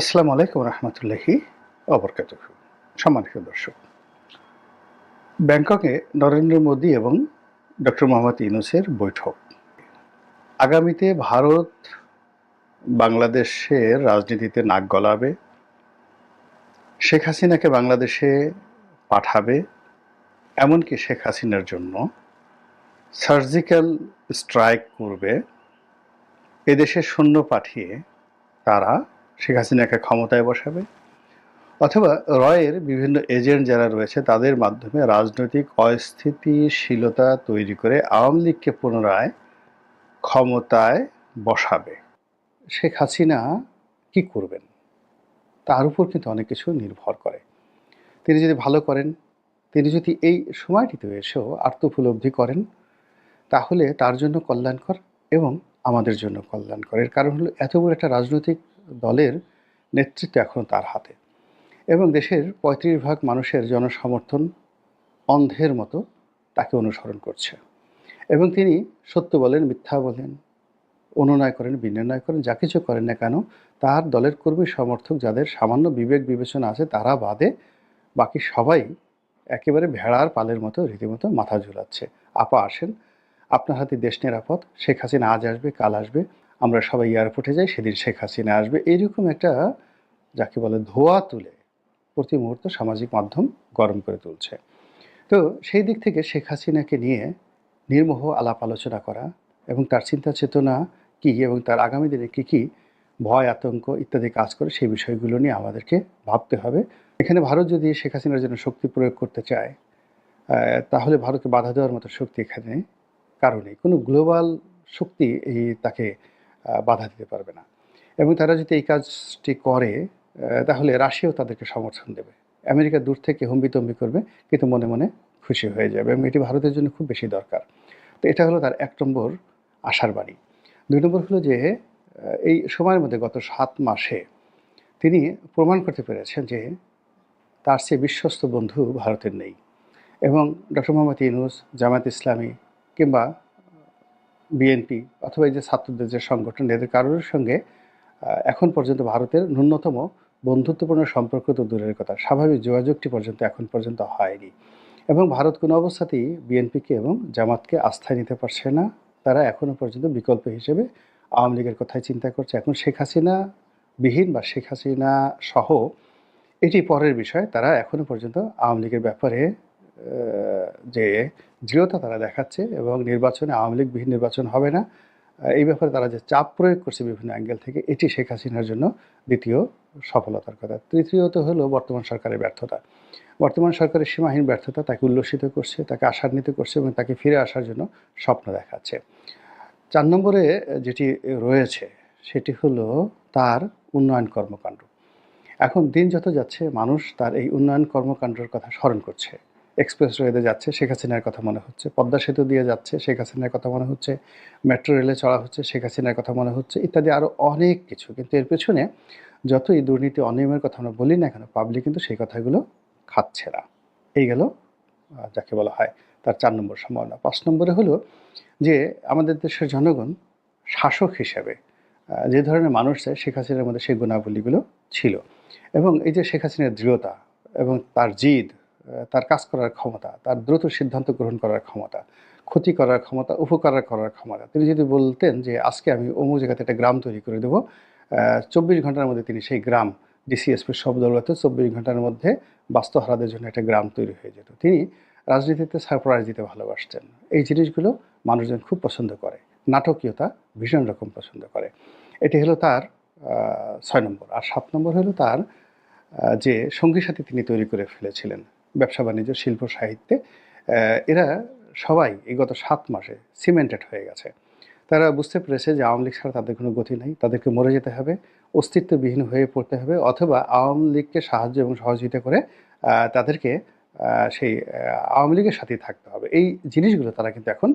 আসসালামু আলাইকুম রহমতুল্লাহি অবরকাত সম্মানিত দর্শক, ব্যাংককে নরেন্দ্র মোদী এবং ডক্টর মোহাম্মদ ইউনুসের বৈঠক। আগামীতে ভারত বাংলাদেশের রাজনীতিতে নাক গলাবে, শেখ হাসিনাকে বাংলাদেশে পাঠাবে, এমনকি শেখ হাসিনার জন্য সার্জিক্যাল স্ট্রাইক করবে, এদেশে সৈন্য পাঠিয়ে তারা শেখ হাসিনাকে ক্ষমতায় বসাবে। অথবা রয়ের বিভিন্ন এজেন্ট যারা রয়েছে, তাদের মাধ্যমে রাজনৈতিক অস্থিতিশীলতা তৈরি করে আওয়ামী লীগকে পুনরায় ক্ষমতায় বসাবে। শেখ হাসিনা কি করবেন? তার উপর কিন্তু অনেক কিছু নির্ভর করে। তিনি যদি ভালো করেন, তিনি যদি এই সময়টিতে এসেও আত্মোপলব্ধি করেন, তাহলে তার জন্য কল্যাণকর এবং আমাদের জন্য কল্যাণকর। এর কারণ হলো এত বড় একটা রাজনৈতিক দলের নেতৃত্ব এখন তার হাতে। এবং দেশের পঁয়ত্রিশ ভাগ মানুষের জনসমর্থন অন্ধের মতো তাকে অনুসরণ করছে। এবং তিনি সত্য বলেন, মিথ্যা বলেন, অনুনয় করেন, বিনির্ণয় করেন, যা কিছু করেন না কেন, তার দলের কর্মী সমর্থক যাদের সামান্য বিবেক বিবেচনা আছে, তারা বাদে বাকি সবাই একেবারে ভেড়ার পালের মতো রীতিমতো মাথা ঝুলাচ্ছে। আপা আসেন, আপনার হাতে দেশ নিরাপদ, শেখ হাসিনা আজ আসবে, কাল আসবে আমরা সবাই এয়ারপোর্টে যাই, সেদিন শেখ হাসিনা আসবে। এইরকম একটা, যাকে বলে ধোয়া তুলে প্রতি মুহূর্ত সামাজিক মাধ্যম গরম করে তুলছে। তো সেই দিক থেকে শেখ হাসিনাকে নিয়ে নির্মোহ আলাপ আলোচনা করা এবং তার চিন্তা চেতনা কী এবং তার আগামী দিনে কী কী ভয়, আতঙ্ক ইত্যাদি কাজ করে সেই বিষয়গুলো নিয়ে আমাদেরকে ভাবতে হবে। এখানে ভারত যদি শেখ হাসিনার জন্য শক্তি প্রয়োগ করতে চায় তাহলে ভারতকে বাধা দেওয়ার মতো শক্তি এখানে কারণে কোনো গ্লোবাল শক্তি এই তাকে বাধা দিতে পারবে না। এবং তারা যদি এই কাজটি করে তাহলে রাশিয়াও তাদেরকে সমর্থন দেবে। আমেরিকা দূর থেকে হম্বিতম্বি করবে, কিন্তু মনে মনে খুশি হয়ে যাবে এবং এটি ভারতের জন্য খুব বেশি দরকার। তো এটা হলো তার এক নম্বর আশার বাড়ি দুই নম্বর হলো যে এই সময়ের মধ্যে গত সাত মাসে তিনি প্রমাণ করতে পেরেছেন যে, তার চেয়ে বিশ্বস্ত বন্ধু ভারতের নেই। এবং ডক্টর মোহাম্মদ ইউনুস জামাত ইসলামী কিংবা বিএনপি অথবা এই যে ছাত্রদের যে সংগঠন, এদের কারোর সঙ্গে এখন পর্যন্ত ভারতের ন্যূনতম বন্ধুত্বপূর্ণ সম্পর্ক তো দূরের কথা। স্বাভাবিক যোগাযোগটি পর্যন্ত, এখন পর্যন্ত হয়নি। এবং ভারত কোনো অবস্থাতেই বিএনপিকে এবং জামাতকে আস্থায় নিতে পারছে না। তারা এখনও পর্যন্ত বিকল্প হিসেবে আওয়ামী লীগের কথাই চিন্তা করছে। এখন শেখ হাসিনা বিহীন বা শেখ হাসিনা সহ এটি পরের বিষয়। তারা এখনও পর্যন্ত আওয়ামী লীগের ব্যাপারে যে দৃঢ়তা তারা দেখাচ্ছে এবং নির্বাচনে আওয়ামী লীগ বিহীন নির্বাচন হবে না এই ব্যাপারে তারা যে চাপ প্রয়োগ করছে বিভিন্ন অ্যাঙ্গেল থেকে, এটি শেখ হাসিনার জন্য দ্বিতীয় সফলতার কথা। তৃতীয়ত হলো বর্তমান সরকারের ব্যর্থতা। বর্তমান সরকারের সীমাহীন ব্যর্থতা তাকে উল্লসিত করছে, তাকে আশান্বিত করছে এবং তাকে ফিরে আসার জন্য স্বপ্ন দেখাচ্ছে। চার নম্বরে যেটি রয়েছে, সেটি হলো তার উন্নয়ন কর্মকাণ্ড। এখন দিন যত যাচ্ছে, মানুষ তার এই উন্নয়ন কর্মকাণ্ডের কথা স্মরণ করছে। এক্সপ্রেস ওয়েতে যাচ্ছে, শেখ হাসিনার কথা মনে হচ্ছে। পদ্মা সেতু দিয়ে যাচ্ছে, শেখ হাসিনার কথা মনে হচ্ছে। মেট্রো রেলে চড়া হচ্ছে, শেখ হাসিনার কথা মনে হচ্ছে, ইত্যাদি আরও অনেক কিছু। কিন্তু এর পেছনে যতই দুর্নীতি, অনিয়মের কথা আমরা বলি না কেন পাবলিক কিন্তু সেই কথাগুলো খাচ্ছে না। এই গেল যাকে বলা হয় তার চার নম্বর সম্ভাবনা। পাঁচ নম্বরে হলো যে, আমাদের দেশের জনগণ শাসক হিসেবে যে ধরনের মানুষ চায়, শেখ হাসিনার মধ্যে সেই গুণাবলীগুলো ছিল। এবং এই যে শেখ হাসিনার দৃঢ়তা এবং তার জিদ তার কাজ করার ক্ষমতা, তার দ্রুত সিদ্ধান্ত গ্রহণ করার ক্ষমতা, ক্ষতি করার ক্ষমতা, উপকার করার ক্ষমতা। তিনি যদি বলতেন যে, আজকে আমি অমুক জায়গাতে একটা গ্রাম তৈরি করে দেবো। চব্বিশ ঘণ্টার মধ্যে তিনি সেই গ্রাম, ডিসিএসপির সব দৌলতে চব্বিশ ঘণ্টার মধ্যে বাস্তুহারাদের জন্য একটা গ্রাম তৈরি হয়ে যেত। তিনি রাজনীতিতে সারপ্রাইজ দিতে ভালোবাসতেন। এই জিনিসগুলো মানুষজন খুব পছন্দ করে। নাটকীয়তা ভীষণ রকম পছন্দ করে। এটি হলো তার ছয় নম্বর। আর সাত নম্বর হলো তার যে সঙ্গী সাথী তিনি তৈরি করে ফেলেছিলেন। ব্যবসা বাণিজ্য, শিল্প, সাহিত্যে এরা সবাই এই গত সাত মাসে সিমেন্টেড হয়ে গেছে। তারা বুঝতে পেরেছে যে আওয়ামী লীগ ছাড়া তাদের কোনো গতি নেই। তাদেরকে মরে যেতে হবে, অস্তিত্ববিহীন হয়ে পড়তে হবে অথবা আওয়ামী লীগকে সাহায্য এবং সহযোগিতা করে তাদেরকে সেই আওয়ামী লীগের সাথেই থাকতে হবে। এই জিনিসগুলো তারা কিন্তু এখন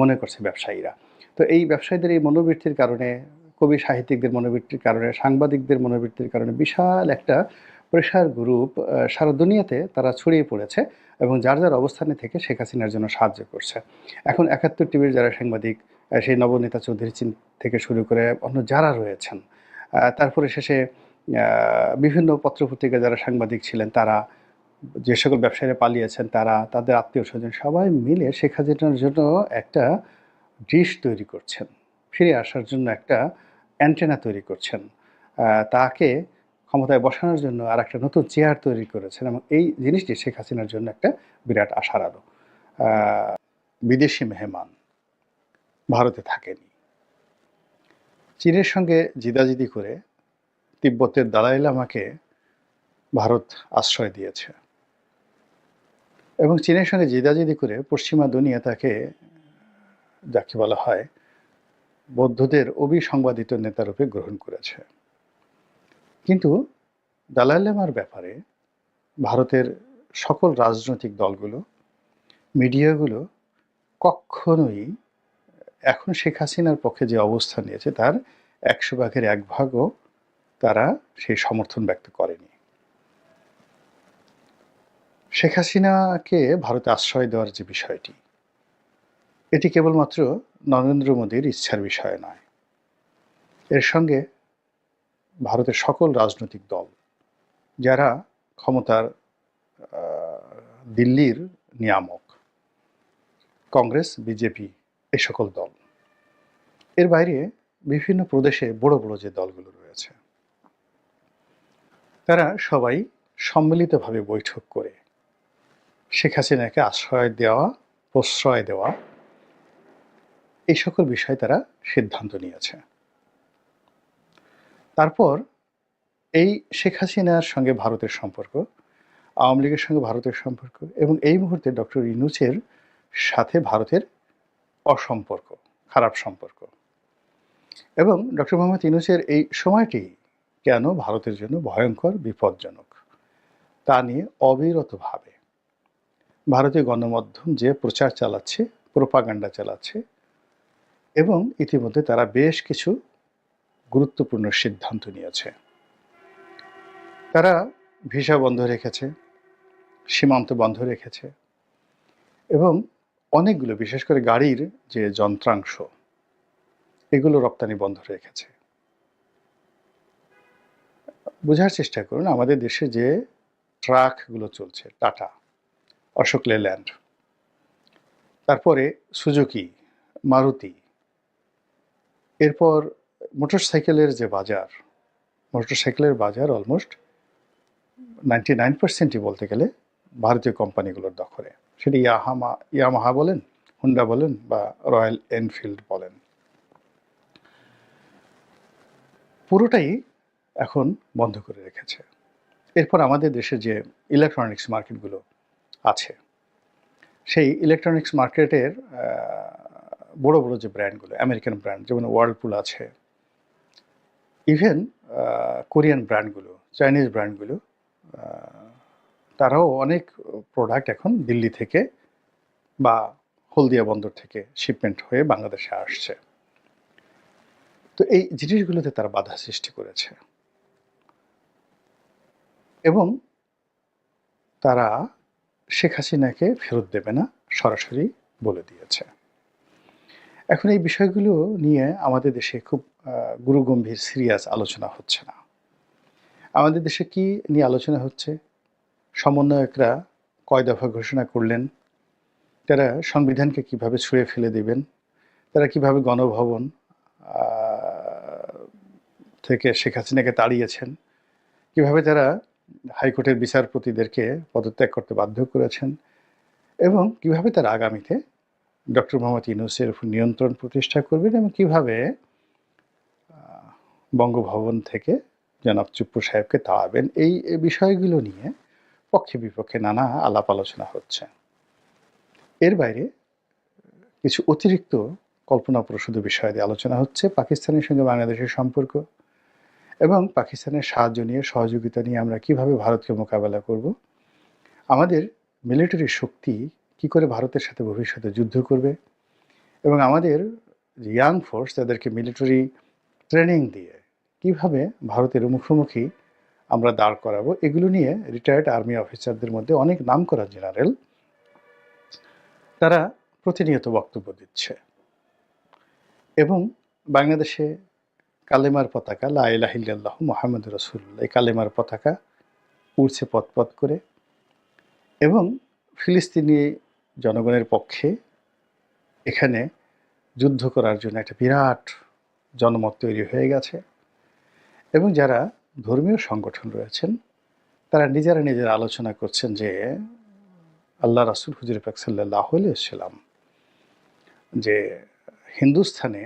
মনে করছে ব্যবসায়ীরা। তো এই ব্যবসায়ীদের এই মনোবৃত্তির কারণে, কবি সাহিত্যিকদের মনোবৃত্তির কারণে, সাংবাদিকদের মনোবৃত্তির কারণে বিশাল একটা প্রেশার গ্রুপ সারা দুনিয়াতে তারা ছড়িয়ে পড়েছে এবং যার যার অবস্থানে থেকে শেখ হাসিনার জন্য সাহায্য করছে। এখন একাত্তর টিভির যারা সাংবাদিক সেই নবনেতা চৌধুরী চিন থেকে শুরু করে অন্য যারা রয়েছেন তারপরে শেষে বিভিন্ন পত্রপত্রিকা যারা সাংবাদিক ছিলেন তারা, যে সকল ব্যবসায়ীরা পালিয়েছেন তারা, তাদের আত্মীয় স্বজন সবাই মিলে শেখ হাসিনার জন্য একটা ডিশ তৈরি করছেন। ফিরে আসার জন্য একটা অ্যান্টেনা তৈরি করছেন। তাকে ক্ষমতায় বসানোর জন্য আর একটা নতুন চেয়ার তৈরি করেছেন এবং এই জিনিসটি শেখ হাসিনার জন্য একটা বিরাট আশার আলো। বিদেশি মেহমান ভারতে থাকেনি। চীনের সঙ্গে জিদাজিদি করে তিব্বতের দালাই লামাকে ভারত আশ্রয় দিয়েছে এবং চীনের সঙ্গে জিদাজিদি করে পশ্চিমা দুনিয়া তাকে, যাকে বলা হয় বৌদ্ধদের অবিসংবাদিত নেতারূপে গ্রহণ করেছে। কিন্তু দালাই লামার ব্যাপারে ভারতের সকল রাজনৈতিক দলগুলো, মিডিয়াগুলো কখনোই এখন শেখ হাসিনার পক্ষে যে অবস্থান নিয়েছে, তার একশো ভাগের এক ভাগও তারা সেই সমর্থন ব্যক্ত করেনি। শেখ হাসিনাকে ভারতে আশ্রয় দেওয়ার যে বিষয়টি, এটি কেবলমাত্র নরেন্দ্র মোদীর ইচ্ছার বিষয় নয়। এর সঙ্গে ভারতের সকল রাজনৈতিক দল যারা ক্ষমতার দিল্লির নিয়ামক, কংগ্রেস, বিজেপি এ সকল দল। এর বাইরে বিভিন্ন প্রদেশে বড় বড় যে দলগুলো রয়েছে, তারা সবাই সম্মিলিতভাবে বৈঠক করে শেখ হাসিনাকে আশ্রয় দেওয়া, প্রশ্রয় দেওয়া এই সকল বিষয়ে তারা সিদ্ধান্ত নিয়েছে। তারপর এই শেখ হাসিনার সঙ্গে ভারতের সম্পর্ক, আওয়ামী লীগের সঙ্গে ভারতের সম্পর্ক এবং এই মুহূর্তে ডক্টর ইনুচের সাথে ভারতের অসম্পর্ক, খারাপ সম্পর্ক। এবং ডক্টর মোহাম্মদ ইনুসের এই সময়টি কেন ভারতের জন্য ভয়ঙ্কর, বিপজ্জনক, তা নিয়ে অবিরতভাবে ভারতীয় গণমাধ্যম যে প্রচার চালাচ্ছে প্রোপাগান্ডা চালাচ্ছে এবং ইতিমধ্যে তারা বেশ কিছু গুরুত্বপূর্ণ সিদ্ধান্ত নিয়েছে। তারা ভিসা বন্ধ রেখেছে, সীমান্ত বন্ধ রেখেছে এবং অনেকগুলো, বিশেষ করে গাড়ির যে যন্ত্রাংশ, এগুলো রপ্তানি বন্ধ রেখেছে। বোঝার চেষ্টা করুন, আমাদের দেশে যে ট্রাকগুলো চলছে, টাটা, অশোক লেল্যান্ড, তারপরে সুজুকি, মারুতি, এরপর মোটরসাইকেলের যে বাজার, মোটরসাইকেলের বাজার অলমোস্ট নাইনটি নাইন পার্সেন্টই বলতে গেলে ভারতীয় কোম্পানিগুলোর দখলে। সেটি ইয়াহামা, ইয়ামাহা বলেন, হুন্ডা বলেন বা রয়্যাল এনফিল্ড বলেন। পুরোটাই এখন বন্ধ করে রেখেছে। এরপর আমাদের দেশে যে ইলেকট্রনিক্স মার্কেটগুলো আছে, সেই ইলেকট্রনিক্স মার্কেটের বড় বড় যে ব্র্যান্ডগুলো আমেরিকান ব্র্যান্ড যেমন ওয়ার্লপুল আছে ইভেন কোরিয়ান ব্র্যান্ডগুলো চাইনিজ ব্র্যান্ডগুলো তারাও অনেক প্রোডাক্ট এখন দিল্লি থেকে বা হলদিয়া বন্দর থেকে শিপমেন্ট হয়ে বাংলাদেশে আসছে। তো এই জিনিসগুলোতে তারা বাধা সৃষ্টি করেছে। এবং তারা শেখ হাসিনাকে ফেরত দেবে না, সরাসরি বলে দিয়েছে। এখন এই বিষয়গুলো নিয়ে আমাদের দেশে খুব গুরুগম্ভীর সিরিয়াস আলোচনা হচ্ছে না। আমাদের দেশে কি নিয়ে আলোচনা হচ্ছে? সমন্বয়করা কয় দফা ঘোষণা করলেন? তারা সংবিধানকে কীভাবে ছুঁড়ে ফেলে দেবেন? তারা কীভাবে গণভবন থেকে শেখ হাসিনাকে তাড়িয়েছেন? কীভাবে তারা হাইকোর্টের বিচারপতিদেরকে পদত্যাগ করতে বাধ্য করেছেন? এবং কীভাবে তারা আগামীতে ডক্টর মোহাম্মদ ইউনুসের উপর নিয়ন্ত্রণ প্রতিষ্ঠা করবেন এবং কীভাবে বঙ্গভবন থেকে জনাব চুপ্পু সাহেবকে তাড়াবেন, এই বিষয়গুলো নিয়ে পক্ষে বিপক্ষে নানা আলাপ আলোচনা হচ্ছে। এর বাইরে কিছু অতিরিক্ত কল্পনাপ্রসূত বিষয় দিয়ে আলোচনা হচ্ছে, পাকিস্তানের সঙ্গে বাংলাদেশের সম্পর্ক এবং পাকিস্তানের সাহায্য নিয়ে, সহযোগিতা নিয়ে আমরা কীভাবে ভারতকে মোকাবেলা করব। আমাদের মিলিটারি শক্তি কি করে ভারতের সাথে ভবিষ্যতে যুদ্ধ করবে? এবং আমাদের ইয়াং ফোর্স তাদেরকে মিলিটারি ট্রেনিং দিয়ে কীভাবে ভারতের মুখোমুখি আমরা দাঁড় করাবো, এগুলো নিয়ে রিটায়ার্ড আর্মি অফিসারদের মধ্যে অনেক নামকরা জেনারেল তারা প্রতিনিয়ত বক্তব্য দিচ্ছে। এবং বাংলাদেশে কালেমার পতাকা, লা ইলাহিল্লাহ মোহাম্মদ রসুল্লাহ এই কালেমার পতাকা উড়ছে পথ পথ করে। এবং ফিলিস্তিনি জনগণের পক্ষে এখানে যুদ্ধ করার জন্য একটা বিরাট জনমত তৈরি হয়ে গেছে। এবং যারা ধর্মীয় সংগঠন রয়েছেন, তারা নিজেরা নিজেরা আলোচনা করছেন যে আল্লাহ রাসুল হুজুর পাক সাল্লাম যে হিন্দুস্থানে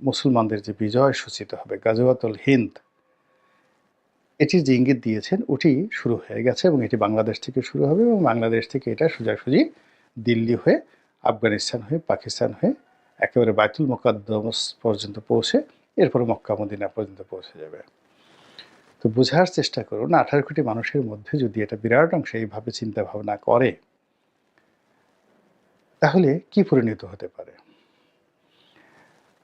মুসলমানদের যে বিজয় সূচিত হবে, গাজওয়াতুল হিন্দ এটির যে ইঙ্গিত দিয়েছেন, ওটি শুরু হয়ে গেছে এবং এটি বাংলাদেশ থেকে শুরু হবে এবং বাংলাদেশ থেকে এটা সোজাসুজি দিল্লি হয়ে, আফগানিস্তান হয়ে, পাকিস্তান হয়ে একেবারে বাইতুল মোকাদ্দমস পর্যন্ত পৌঁছে, এরপরে মক্কা মদিনা পর্যন্ত পৌঁছে যাবে। তো বোঝার চেষ্টা করুন, আঠারো কোটি মানুষের মধ্যে যদি এটা বিরাট অংশ এইভাবে চিন্তা ভাবনা করে, তাহলে কি পরিণত হতে পারে?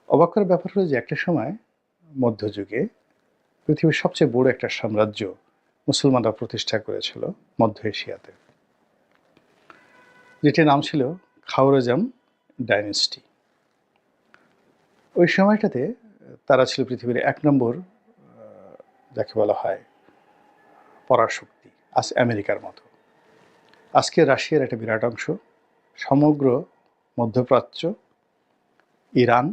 অবাক করার ব্যাপার হলো যে একটা সময় মধ্যযুগে পৃথিবীর সবচেয়ে বড় একটা সাম্রাজ্য মুসলমানরা প্রতিষ্ঠা করেছিল মধ্য এশিয়াতে। যেটির নাম ছিল খাওরজাম ডাইনেস্টি। ওই সময়টাতে তারা ছিল পৃথিবীর এক নম্বর যাকে বলা হয় পরাশক্তি আজ আমেরিকার মতো। আজকে রাশিয়ার একটা বিরাট অংশ, সমগ্র মধ্যপ্রাচ্য, ইরান,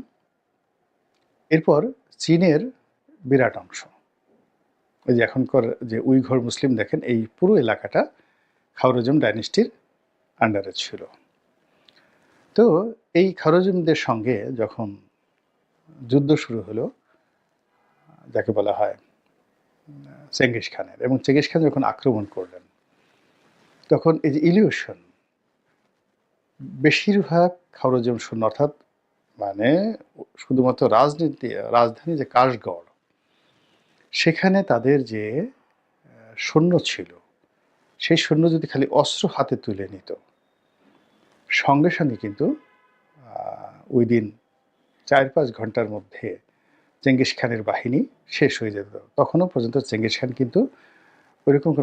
এরপর চীনের বিরাট অংশ। ওই যে এখনকার যে উইঘর মুসলিম দেখেন, এই পুরো এলাকাটা খাওরজম ডাইনেস্টির আন্ডারে ছিল। তো এই খাওরজমদের সঙ্গে যখন যুদ্ধ শুরু হলো, যাকে বলা হয়, চেঙ্গিস খানের, এবং চেঙ্গিস খান যখন আক্রমণ করলেন, তখন এই যে ইলিউশন, বেশিরভাগ খাওরজম শূন্য, অর্থাৎ মানে শুধুমাত্র রাজনীতি, রাজধানী যে কাশগড়, সেখানে তাদের যে সৈন্য ছিল, সেই সৈন্য যদি খালি অস্ত্র হাতে তুলে নিত সঙ্গে সঙ্গে কিন্তু উইদিন চার পাঁচ ঘণ্টার মধ্যে চেঙ্গিস খানের বাহিনী শেষ হয়ে যেত। তখনও পর্যন্ত চেঙ্গিস খান কিন্তু ওইরকম